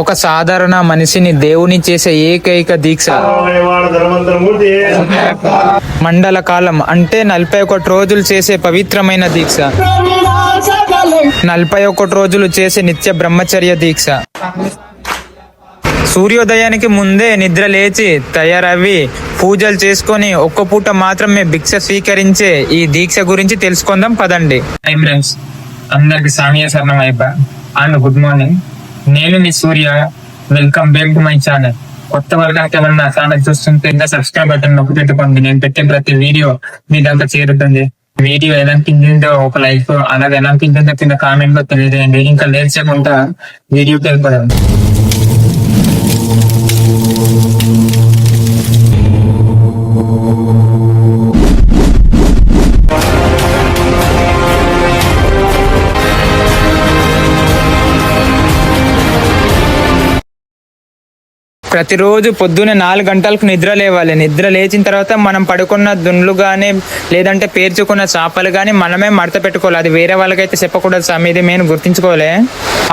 ఒక సాధారణ మనిషిని దేవుని చేసే ఏకైక దీక్ష. మండల కాలం అంటే నలభై ఒకటి రోజులు చేసే పవిత్రమైన దీక్ష. నలభై ఒకటి రోజులు చేసే నిత్య బ్రహ్మచర్య దీక్ష. సూర్యోదయానికి ముందే నిద్ర లేచి తయారవి పూజలు చేసుకొని ఒక్క పూట మాత్రమే భిక్ష స్వీకరించే ఈ దీక్ష గురించి తెలుసుకుందాం పదండి. అందరికి సామియ సరణం అండ్ గుడ్ మార్నింగ్. నేను మీ Surya. Welcome back to my channel కొత్త వర్గానికి ఎవరైనా ఛానల్ చూస్తుంటే ఇంకా సబ్స్క్రైబ్ బటన్ నొక్కి పెట్టుకోండి. నేను పెట్టే ప్రతి వీడియో మీ దాకా చేరుతుంది. వీడియో ఎలా అనిపించిందో ఒక లైక్ అలాగే ఎలా అనిపించిందో కింద కామెంట్లో తెలియజేయండి. ఇంకా లేట్ చేయకుండా వీడియోకి వెళ్ళిపోదాం. ప్రతిరోజు పొద్దున్నే నాలుగు గంటలకు నిద్ర లేవాలి. నిద్ర లేచిన తర్వాత మనం పడుకున్న దుండ్లు కానీ లేదంటే పేర్చుకున్న చేపలు కానీ మనమే మడత పెట్టుకోవాలి. అది వేరే వాళ్ళకైతే చెప్పకూడదు సార్ ఇది మేము గుర్తించుకోలే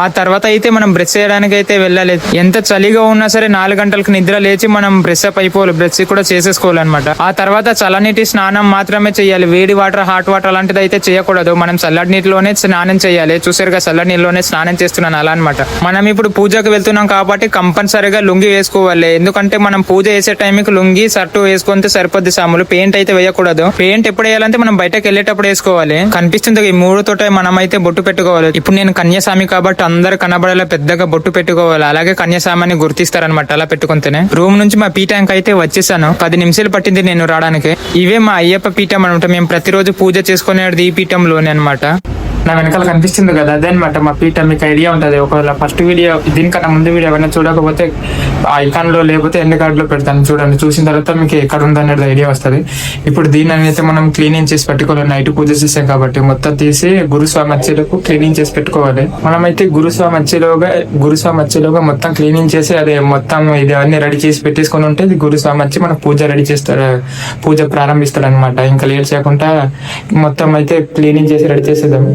ఆ తర్వాత అయితే మనం బ్రష్ చేయడానికి అయితే వెళ్ళాలి. ఎంత చలిగా ఉన్నా సరే నాలుగు గంటలకు నిద్ర లేచి మనం బ్రష్ అప్ అయిపోవాలి. బ్రష్ కూడా చేసేసుకోవాలన్నమాట. ఆ తర్వాత చల్లనీటి స్నానం మాత్రమే చేయాలి. వేడి వాటర్ హాట్ వాటర్ అలాంటిది అయితే చేయకూడదు. మనం చల్లటి నీటిలోనే స్నానం చేయాలి. చూసారుగా చల్లటి నీళ్ళలోనే స్నానం చేస్తున్నాను అలా అనమాట మనం ఇప్పుడు పూజకు వెళ్తున్నాం కాబట్టి కంపల్సరీగా లుంగి వేసుకోవాలి ఎందుకంటే మనం పూజ చేసే టైంకి లుంగి షర్టు వేసుకుంటే సరిపోద్ది సాములు పెయింట్ అయితే వేయకూడదు. పెయింట్ ఎప్పుడు వేయాలంటే మనం బయటకు వెళ్ళేటప్పుడు వేసుకోవాలి. కనిపిస్తుంది ఈ మూడు తోట మనం అయితే బొట్టు పెట్టుకోవాలి. ఇప్పుడు నేను కన్యాస్వామి కాబట్టి అందరు కనబడేలా పెద్దగా బొట్టు పెట్టుకోవాలి. అలాగే కన్యాస్వామిని గుర్తిస్తారనమాట అలా పెట్టుకుంటేనే. రూమ్ నుంచి మా పీఠానికి అయితే వచ్చేసాను. పది నిమిషాలు పట్టింది నేను రావడానికి. ఇవే మా అయ్యప్ప పీఠం అనమాట మేము ప్రతిరోజు పూజ చేసుకునేది ఈ పీఠంలోనే అనమాట నా వెనకాల కనిపిస్తుంది కదా అదే మా పీటర్ మీకు ఐడియా ఉంటుంది. ఒకవేళ ఫస్ట్ వీడియో దీనికన్నా ముందు వీడియో ఏమైనా చూడకపోతే ఐకాన్లో లేకపోతే ఎండ్ కార్డ్లో పెడతాను. చూడండి. చూసిన తర్వాత మీకు ఎక్కడ ఉందనేది ఐడియా వస్తుంది. ఇప్పుడు దీని అయితే మనం క్లీనింగ్ చేసి పెట్టుకోవాలి. నైట్ పూజ చేసాం కాబట్టి మొత్తం తీసి గురుస్వామి వచ్చేలోపు క్లీనింగ్ చేసి పెట్టుకోవాలి. మనమైతే గురుస్వామి వచ్చేలోగా గురుస్వామి వచ్చేలోగా మొత్తం క్లీనింగ్ చేసి అదే మొత్తం ఇది అన్ని రెడీ చేసి పెట్టేసుకొని ఉంటే ఇది గురుస్వామి వచ్చి మన పూజ రెడీ చేస్తారు పూజ ప్రారంభిస్తాడు అనమాట ఇంకా లేట్ చేయకుండా మొత్తం అయితే క్లీనింగ్ చేసి రెడీ చేసేద్దాం.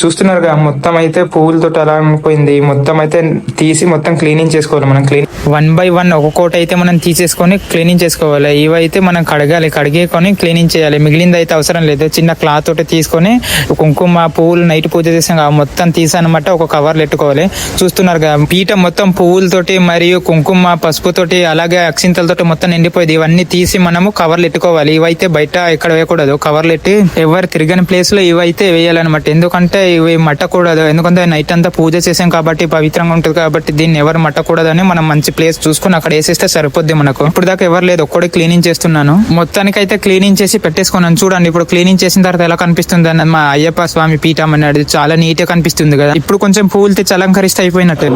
చూస్తున్నారుగా మొత్తం అయితే పువ్వులతో అలా పోయింది మొత్తం అయితే తీసి మొత్తం క్లీనింగ్ చేసుకోవాలి మనం క్లీన్ వన్ బై వన్ ఒక్కొక్కటి అయితే మనం తీసేసుకొని క్లీనింగ్ చేసుకోవాలి. ఇవైతే మనం కడగాలి కడిగేకొని క్లీనింగ్ చేయాలి. మిగిలింది అయితే అవసరం లేదు. చిన్న క్లాత్ తోటి తీసుకొని కుంకుమ పువ్వులు నైట్ పూజ చేసాం మొత్తం తీసానమాట. ఒక కవర్ పెట్టుకోవాలి. చూస్తున్నారు కదా పీట మొత్తం పువ్వులతోటి మరియు కుంకుమ పసుపుతోటి అలాగే అక్షింతలతోటి మొత్తం నిండిపోయింది. ఇవన్నీ తీసి మనము కవర్లు పెట్టుకోవాలి. ఇవైతే బయట ఎక్కడ వేయకూడదు. కవర్లు ఎట్టి ఎవరు తిరగని ప్లేస్లో ఇవైతే వేయాలన్నమాట. ఎందుకంటే ఇవి మట్టకూడదు. ఎందుకంటే నైట్ అంతా పూజ చేసాం కాబట్టి పవిత్రంగా ఉంటుంది కాబట్టి దీన్ని ఎవరు మట్టకూడదని మనం మంచి ప్లేస్ చూసుకుని అక్కడ వేసేస్తే సరిపోద్ది మనకు. ఇప్పుడు దాకా ఎవరు లేదు ఒక్కడే క్లీనింగ్ చేస్తున్నాను. మొత్తానికి అయితే క్లీనింగ్ చేసి పెట్టేసుకున్నాను చూడండి ఇప్పుడు క్లీనింగ్ చేసిన తర్వాత ఎలా కనిపిస్తుంది అని మా అయ్యప్ప స్వామి పీఠం అనేది చాలా నీట్గా కనిపిస్తుంది కదా. ఇప్పుడు కొంచెం పూలు తెచ్చి అలంకరిస్తే అయిపోయినట్టు.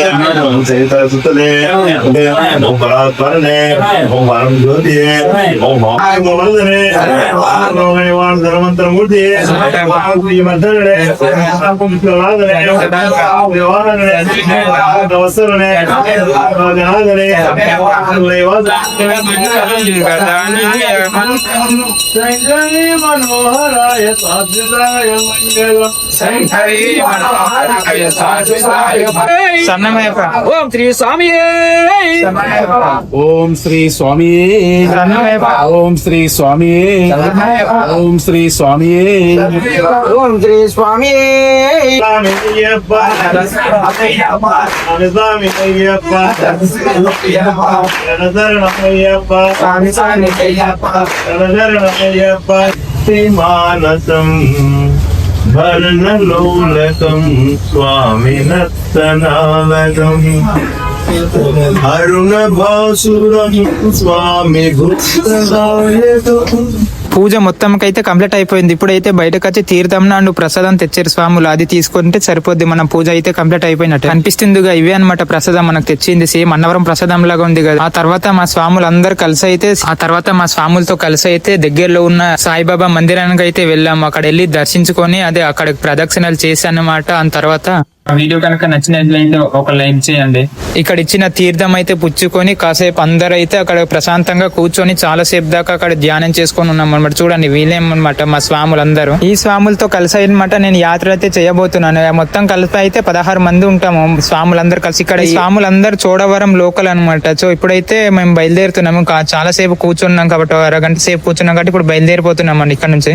ఓం ఓం జవనవరందన ముఖ్యం ఓం వేదికల వీరనే ఓం ఆవేద వాదనే ఓం షణ్ముఖ సోదరనే ఓం వేదాంత రూపనే ఓం సహిత సుతనే ఓం పరాత్పరనే ఓం వరం జ్యోతి ఓం మహాత్మనే ఓం వాణ ధర్మంతర మూర్తి ఓం మర్దనే కుంకులాదనే వివాహనే అవసరనే గణాదనే శంకరి మనోహరాయ సాధ్వితాయ మంగళం సన్నమయ్యప్ప ఓం శ్రీ స్వామి సన్నమయ్యప్ప ఓం శ్రీ స్వామి సన్నమయ్యప్ప ఓం శ్రీ స్వామి ఓం శ్రీ స్వామి ఓం శ్రీ స్వామి స్వామి అయ్యప్ప స్వామి స్వామి భరణలోలకం అరుణ భాసురం స్వామి పూజ మొత్తంకైతే కంప్లీట్ అయిపోయింది. ఇప్పుడైతే బయటకు వచ్చి తీర్థం నాడు ప్రసాదం తెచ్చారు స్వాములు. అది తీసుకుంటే సరిపోద్ది. మన పూజ అయితే కంప్లీట్ అయిపోయినట్టు. అనిపిస్తుందిగా ఇవే అన్నమాట ప్రసాదం మనకు తెచ్చింది. సేమ్ అన్నవరం ప్రసాదం లాగా ఉంది కదా. ఆ తర్వాత మా స్వాములు అందరు కలిసి అయితే ఆ తర్వాత మా స్వాములతో కలిసి అయితే దగ్గరలో ఉన్న సాయిబాబా మందిరానికి అయితే వెళ్ళాము. అక్కడ వెళ్ళి దర్శించుకొని అదే అక్కడ ప్రదక్షిణలు చేసి అన్నమాట ఆ తర్వాత వీడియో కనుక నచ్చినట్లయితే ఒక లైక్ చేయండి. ఇక్కడ ఇచ్చిన తీర్థం అయితే పుచ్చుకొని కాసేపు అందరూ అయితే అక్కడ ప్రశాంతంగా కూర్చొని చాలా సేపు దాకా అక్కడ ధ్యానం చేసుకొని ఉన్నాం అనమాట చూడండి వీళ్ళేమన్నమాట మా స్వాములందరూ. ఈ స్వాములతో కలిసి అనమాట నేను యాత్ర అయితే చేయబోతున్నాను. మొత్తం కలిపి అయితే పదహారు మంది ఉంటాము స్వాములందరూ కలిసి. ఇక్కడ ఈ స్వాములందరూ చోడవరం లోకల్ అనమాట సో ఇప్పుడైతే మేము బయలుదేరుతున్నాము. చాలా సేపు కూర్చున్నాం కాబట్టి అరగంట సేపు కూర్చున్నాం కాబట్టి ఇప్పుడు బయలుదేరిపోతున్నాం అండి ఇక్కడ నుంచి.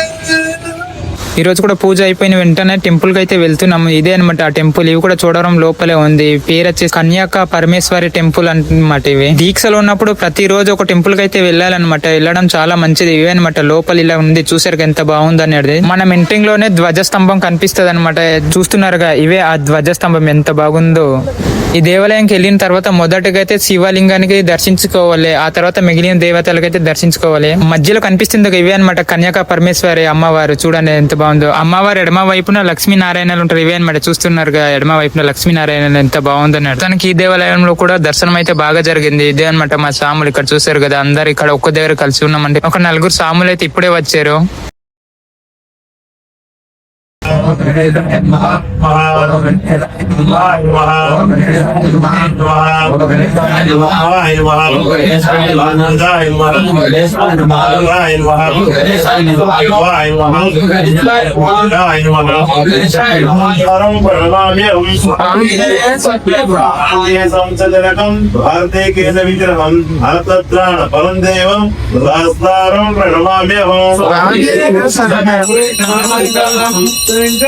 ఈరోజు కూడా పూజ అయిపోయిన వెంటనే టెంపుల్ అయితే వెళ్తున్నాము. ఇదే అనమాట ఆ టెంపుల్ ఇవి కూడా చూడడం లోపలే ఉంది. పేరు వచ్చేసి కన్యాక పరమేశ్వరి టెంపుల్ అనమాట ఇవి. దీక్షలో ఉన్నప్పుడు ప్రతి రోజు ఒక టెంపుల్కి అయితే వెళ్ళాలన్నమాట. వెళ్ళడం చాలా మంచిది. ఇవే అనమాట లోపల ఇలా ఉంది. చూసారు ఎంత బాగుంది అనేది. మనం ఎంట్రింగ్లోనే ధ్వజస్తంభం కనిపిస్తుంది అనమాట చూస్తున్నారుగా ఇవే ఆ ధ్వజస్తంభం ఎంత బాగుందో. ఈ దేవాలయంకి వెళ్ళిన తర్వాత మొదటగా అయితే శివలింగానికి దర్శించుకోవాలి. ఆ తర్వాత మిగిలిన దేవతలకైతే దర్శించుకోవాలి. మధ్యలో కనిపిస్తుంది ఒక ఇవే అనమాట కన్యాక పరమేశ్వరి అమ్మవారు. చూడండి ఎంత బాగుందో. అమ్మవారు ఎడమ వైపున లక్ష్మీనారాయణలు ఉంటారు ఇవే అనమాట చూస్తున్నారు ఎడమ వైపున లక్ష్మీనారాయణలు ఎంత బాగుందో. తనకి ఈ దేవాలయంలో కూడా దర్శనం అయితే బాగా జరిగింది. ఇదే అనమాట మా సాములు ఇక్కడ చూసారు కదా అందరు ఇక్కడ ఒక్క దగ్గర కలిసి ఉన్నామంటే. ఒక నలుగురు సాములు అయితే ఇప్పుడే వచ్చారు. भारते के सवितरहम हरतत्राण परम देवम दास्तारम प्रणमाम्यहम स्वामी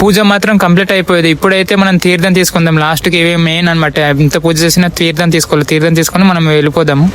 పూజ మాత్రం కంప్లీట్ అయిపోయేది. ఇప్పుడైతే మనం తీర్థం తీసుకుందాం. లాస్ట్కి ఇవే మెయిన్ అనమాట ఇంత పూజ చేసిన తీర్థం తీసుకోవాలి. తీర్థం తీసుకొని మనం వెళ్ళిపోదాము.